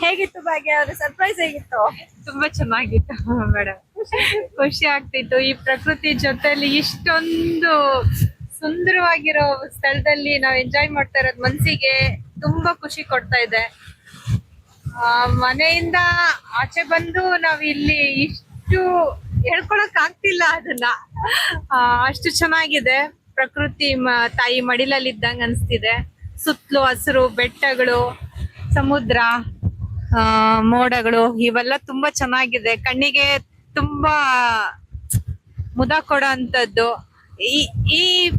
ಹೇಗಿತ್ತು ಭಾಗ್ಯ ಅವ್ರ? ಸರ್ಪ್ರೈಸ್ ಹೇಗಿತ್ತು? ತುಂಬಾ ಚೆನ್ನಾಗಿತ್ತು ಮೇಡಮ್ ಖುಷಿ ಆಗ್ತಿತ್ತು. ಈ ಪ್ರಕೃತಿ ಜೊತೆಲಿ ಇಷ್ಟೊಂದು ಸುಂದರವಾಗಿರೋ ಸ್ಥಳದಲ್ಲಿ ನಾವು ಎಂಜಾಯ್ ಮಾಡ್ತಾ ಇರೋದು ಮನ್ಸಿಗೆ ತುಂಬಾ ಖುಷಿ ಕೊಡ್ತಾ ಇದೆ. ಆ, ಮನೆಯಿಂದ ಆಚೆ ಬಂದು ನಾವ್ ಇಲ್ಲಿ ಇಷ್ಟು ಹೇಳ್ಕೊಳಕ್ ಆಗ್ತಿಲ್ಲ ಅದನ್ನ. ಅಷ್ಟು ಚೆನ್ನಾಗಿದೆ. ಪ್ರಕೃತಿ ತಾಯಿ ಮಡಿಲಲ್ಲಿ ಇದ್ದಂಗ ಅನ್ಸ್ತಿದೆ. ಸುತ್ತಲೂ ಹಸಿರು ಬೆಟ್ಟಗಳು ಸಮುದ್ರ. ಆ, ಮೋಡಗಳು ಇವೆಲ್ಲ ತುಂಬಾ ಚೆನ್ನಾಗಿದೆ. ಕಣ್ಣಿಗೆ ತುಂಬಾ ಮುದ ಕೊಡೋ ಅಂತದ್ದು ಈ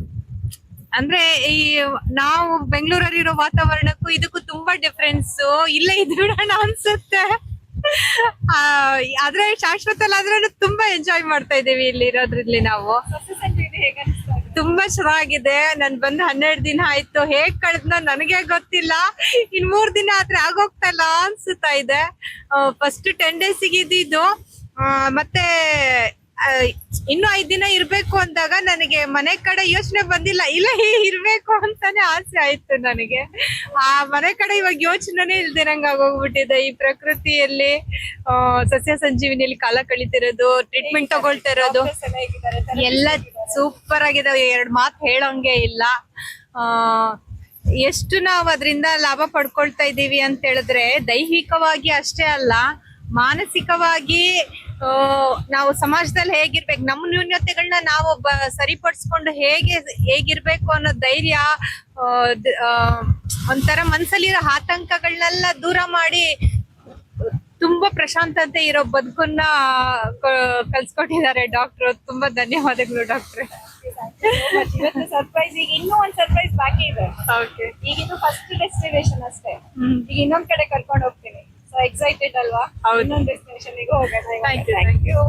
ಅಂದ್ರೆ ಈ ನಾವು ಬೆಂಗಳೂರಲ್ಲಿರೋ ವಾತಾವರಣಕ್ಕೂ ಇದಕ್ಕೂ ತುಂಬಾ ಡಿಫ್ರೆನ್ಸ್ ಇಲ್ಲೇ ಇದ್ಬಿಡೋಣ ಅನ್ಸುತ್ತೆ. ಆದ್ರೆ ಶಾಶ್ವತಲ್ಲಾದ್ರೂ ತುಂಬಾ ಎಂಜಾಯ್ ಮಾಡ್ತಾ ಇದೀವಿ ಇಲ್ಲಿ ಇರೋದ್ರಲ್ಲಿ ನಾವು ತುಂಬಾ ಚೆನ್ನಾಗಿದೆ ನಾನು ಬಂದು ಹನ್ನೆರಡು ದಿನ ಆಯ್ತು. ಹೇಗ್ ಕಳೆದ್ನ ನನಗೆ ಗೊತ್ತಿಲ್ಲ. ಇನ್ ಮೂರ್ ದಿನ ಆದ್ರೆ ಆಗೋಗ್ತಲ್ಲ ಅನ್ಸುತ್ತಾ ಇದೆ. ಫಸ್ಟ್ ಟೆನ್ ಡೇಸ್ ಇದ್ದಿದ್ದು. ಮತ್ತೆ ಇನ್ನು ಐದ್ ದಿನ ಇರ್ಬೇಕು ಅಂದಾಗ ನನಗೆ ಮನೆ ಕಡೆ ಯೋಚನೆ ಬಂದಿಲ್ಲ. ಇಲ್ಲ ಹೀ- ಇರ್ಬೇಕು ಅಂತಾನೆ ಆಸೆ ಆಯ್ತು ನನಗೆ. ಆ ಮನೆ ಕಡೆ ಇವಾಗ ಯೋಚನೆನೇ ಇಲ್ದಿರಂಗ ಆಗೋಗ್ಬಿಟ್ಟಿದೆ. ಈ ಪ್ರಕೃತಿಯಲ್ಲಿ ಸಸ್ಯ ಸಂಜೀವಿನಿಯಲ್ಲಿ ಕಾಲ ಕಳಿತಿರೋದು ಟ್ರೀಟ್ಮೆಂಟ್ ತಗೊಳ್ತಾ ಇರೋದು. ಎಲ್ಲ ಸೂಪರ್ ಆಗಿದೆ. ಎರಡ್ ಮಾತು ಹೇಳೋಂಗೆ ಇಲ್ಲ. ಎಷ್ಟು ನಾವು ಅದರಿಂದ ಲಾಭ ಪಡ್ಕೊಳ್ತಾ ಇದ್ದೀವಿ ಅಂತ ಹೇಳಿದ್ರೆ ದೈಹಿಕವಾಗಿ ಅಷ್ಟೇ ಅಲ್ಲ, ಮಾನಸಿಕವಾಗಿ ನಾವು ಸಮಾಜದಲ್ಲಿ ಹೇಗಿರ್ಬೇಕು, ನಮ್ಮ ನ್ಯೂನ್ಯತೆಗಳನ್ನ ನಾವು ಬ- ಸರಿಪಡಿಸ್ಕೊಂಡು ಹೇಗೆ, ಹೇಗಿರ್ಬೇಕು ಅನ್ನೋ ಧೈರ್ಯ ಒಂಥರ ಮನ್ಸಲ್ಲಿರೋ ಆತಂಕಗಳನ್ನೆಲ್ಲ ದೂರ ಮಾಡಿ ಪ್ರಶಾಂತತೆ ಇರೋ ಬದುಕನ್ನ ಕಲ್ಸ್ಕೊಟ್ಟಿದ್ದಾರೆ ಡಾಕ್ಟ್ರು. ತುಂಬಾ ಧನ್ಯವಾದಗಳು ಡಾಕ್ಟರ್. ಇವತ್ತು ಸರ್ಪ್ರೈಸ್ ಈಗ ಇನ್ನೂ ಒಂದ್ ಸರ್ಪ್ರೈಸ್ ಬಾಕಿ ಇದೆ. ಓಕೆ ಈಗ ಇದು ಫಸ್ಟ್ ಡೆಸ್ಟಿನೇಷನ್ ಅಷ್ಟೇ ಈಗ ಇನ್ನೊಂದ್ ಕಡೆ ಕರ್ಕೊಂಡು ಹೋಗ್ತೀನಿ. ಸೊ ಎಕ್ಸೈಟೆಡ್ ಅಲ್ವಾ. ಇನ್ನೊಂದ್ ಡೆಸ್ಟಿನೇಷನ್ ಹೋಗೋಣ ಥ್ಯಾಂಕ್ ಯು